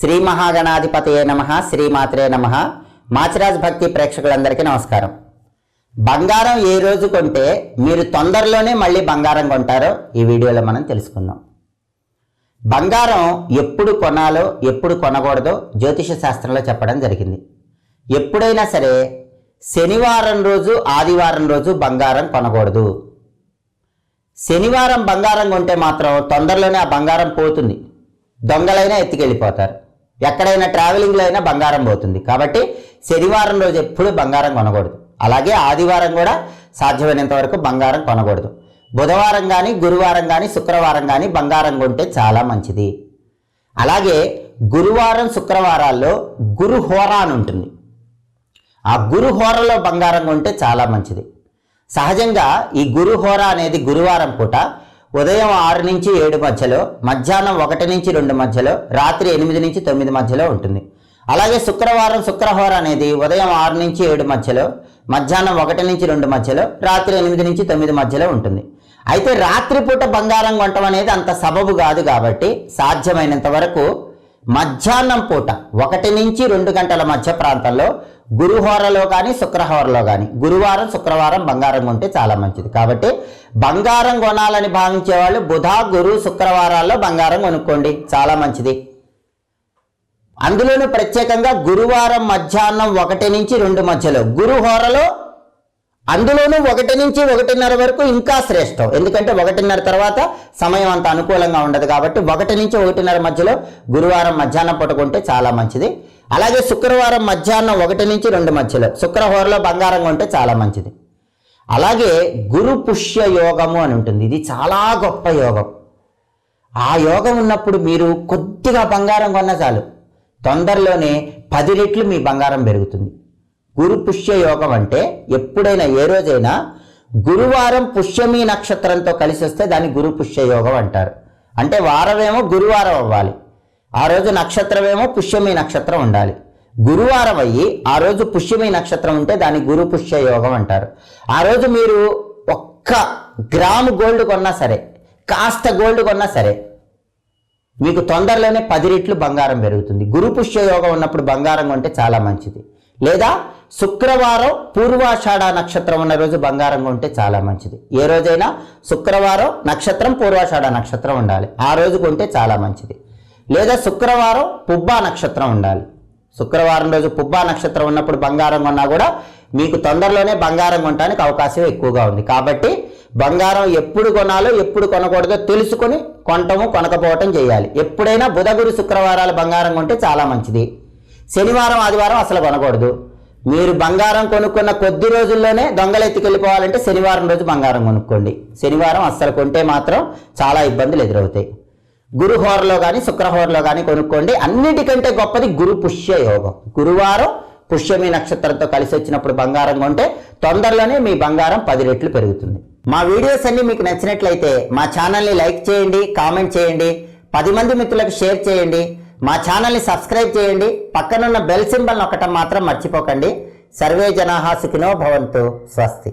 శ్రీ మహాగణాధిపతయే నమ శ్రీమాత్రే నమ. మాచిరాజ్ భక్తి ప్రేక్షకులందరికీ నమస్కారం. బంగారం ఏ రోజు కొంటే మీరు తొందరలోనే మళ్ళీ బంగారం కొంటారో ఈ వీడియోలో మనం తెలుసుకుందాం. బంగారం ఎప్పుడు కొనాలో ఎప్పుడు కొనకూడదో జ్యోతిష శాస్త్రంలో చెప్పడం జరిగింది. ఎప్పుడైనా సరే శనివారం రోజు ఆదివారం రోజు బంగారం కొనకూడదు. శనివారం బంగారం కొంటే మాత్రం తొందరలోనే ఆ బంగారం పోతుంది. దొంగలైనా ఎత్తుకెళ్ళిపోతారు. ఎక్కడైనా ట్రావెలింగ్లో అయినా బంగారం పోతుంది. కాబట్టి శనివారం రోజు ఎప్పుడూ బంగారం కొనకూడదు. అలాగే ఆదివారం కూడా సాధ్యమైనంత వరకు బంగారం కొనకూడదు. బుధవారం కానీ గురువారం కానీ శుక్రవారం కానీ బంగారం కొంటే చాలా మంచిది. అలాగే గురువారం శుక్రవారాల్లో గురు హోరా అని ఉంటుంది. ఆ గురు హోరలో బంగారం కొంటే చాలా మంచిది. సహజంగా ఈ గురు హోర అనేది గురువారం పూట ఉదయం ఆరు నుంచి ఏడు మధ్యలో మధ్యాహ్నం ఒకటి నుంచి రెండు మధ్యలో రాత్రి ఎనిమిది నుంచి తొమ్మిది మధ్యలో ఉంటుంది. అలాగే శుక్రవారం శుక్రహోర అనేది ఉదయం ఆరు నుంచి ఏడు మధ్యలో మధ్యాహ్నం ఒకటి నుంచి రెండు మధ్యలో రాత్రి ఎనిమిది నుంచి తొమ్మిది మధ్యలో ఉంటుంది. అయితే రాత్రిపూట బంగారం కొనటం అనేది అంత సబబు కాదు కాబట్టి సాధ్యమైనంత వరకు మధ్యాహ్నం పూట ఒకటి నుంచి రెండు గంటల మధ్య ప్రాంతంలో గురుహోరలో కానీ శుక్రహోరలో కానీ గురువారం శుక్రవారం బంగారం కొంటే చాలా మంచిది. కాబట్టి బంగారం కొనాలని భావించే వాళ్ళు బుధ గురు శుక్రవారాల్లో బంగారం కొనుక్కోండి. చాలా మంచిది. అందులోనూ ప్రత్యేకంగా గురువారం మధ్యాహ్నం ఒకటి నుంచి రెండు మధ్యలో గురుహోరలో అందులోనూ ఒకటి నుంచి ఒకటిన్నర వరకు ఇంకా శ్రేష్టం. ఎందుకంటే ఒకటిన్నర తర్వాత సమయం అంత అనుకూలంగా ఉండదు కాబట్టి ఒకటి నుంచి ఒకటిన్నర మధ్యలో గురువారం మధ్యాహ్నం పట్టుకుంటే చాలా మంచిది. అలాగే శుక్రవారం మధ్యాహ్నం ఒకటి నుంచి రెండు మధ్యలో శుక్రహోరలో బంగారం కొంటే చాలా మంచిది. అలాగే గురు పుష్య యోగము అని ఉంటుంది. ఇది చాలా గొప్ప యోగం. ఆ యోగం ఉన్నప్పుడు మీరు కొద్దిగా బంగారం కొన్న చాలు. తొందరలోనే పది రెట్లు మీ బంగారం పెరుగుతుంది. గురు పుష్య యోగం అంటే ఎప్పుడైనా ఏ రోజైనా గురువారం పుష్యమి నక్షత్రంతో కలిసి వస్తే దాన్ని గురు పుష్య యోగం అంటారు. అంటే వారమేమో గురువారం అవ్వాలి. ఆ రోజు నక్షత్రమేమో పుష్యమి నక్షత్రం ఉండాలి. గురువారం అయ్యి ఆ రోజు పుష్యమి నక్షత్రం ఉంటే దాన్ని గురు పుష్య యోగం అంటారు. ఆ రోజు మీరు ఒక్క గ్రాము గోల్డ్ కొన్నా సరే కాస్త గోల్డ్ కొన్నా సరే మీకు తొందరలోనే పది రెట్లు బంగారం పెరుగుతుంది. గురు పుష్య యోగం ఉన్నప్పుడు బంగారం కొంటే చాలా మంచిది. లేదా శుక్రవారం పూర్వాషాఢ నక్షత్రం ఉన్న రోజు బంగారం కొంటే చాలా మంచిది. ఏ రోజైనా శుక్రవారం నక్షత్రం పూర్వాషాఢ నక్షత్రం ఉండాలి. ఆ రోజు కొంటే చాలా మంచిది. లేదా శుక్రవారం పుబ్బా నక్షత్రం ఉండాలి. శుక్రవారం రోజు పుబ్బా నక్షత్రం ఉన్నప్పుడు బంగారం కొన్నా కూడా మీకు తొందరలోనే బంగారం కొనడానికి అవకాశం ఎక్కువగా ఉంది. కాబట్టి బంగారం ఎప్పుడు కొనాలో ఎప్పుడు కొనకూడదో తెలుసుకొని కొనటము కొనకపోవటం చేయాలి. ఎప్పుడైనా బుధ గురు శుక్రవారాలు బంగారం కొంటే చాలా మంచిది. శనివారం ఆదివారం అసలు కొనకూడదు. మీరు బంగారం కొనుక్కున్న కొద్ది రోజుల్లోనే దొంగలు ఎత్తుకెళ్ళిపోవాలంటే శనివారం రోజు బంగారం కొనుక్కోండి. శనివారం అస్సలు కొంటే మాత్రం చాలా ఇబ్బందులు ఎదురవుతాయి. గురుహోరలో కానీ శుక్రహోరలో కానీ కొనుక్కోండి. అన్నిటికంటే గొప్పది గురు పుష్య యోగం. గురువారం పుష్యమి నక్షత్రంతో కలిసి వచ్చినప్పుడు బంగారం కొంటే తొందరలోనే మీ బంగారం పది రెట్లు పెరుగుతుంది. మా వీడియోస్ అన్ని మీకు నచ్చినట్లయితే మా ఛానల్ని లైక్ చేయండి కామెంట్ చేయండి పది మంది మిత్రులకు షేర్ చేయండి. మా ఛానల్ని సబ్స్క్రైబ్ చేయండి. పక్కనున్న బెల్ సింబల్ నొక్కటం మాత్రం మర్చిపోకండి. సర్వే జనాహా సుఖినో భవంతు. స్వస్తి.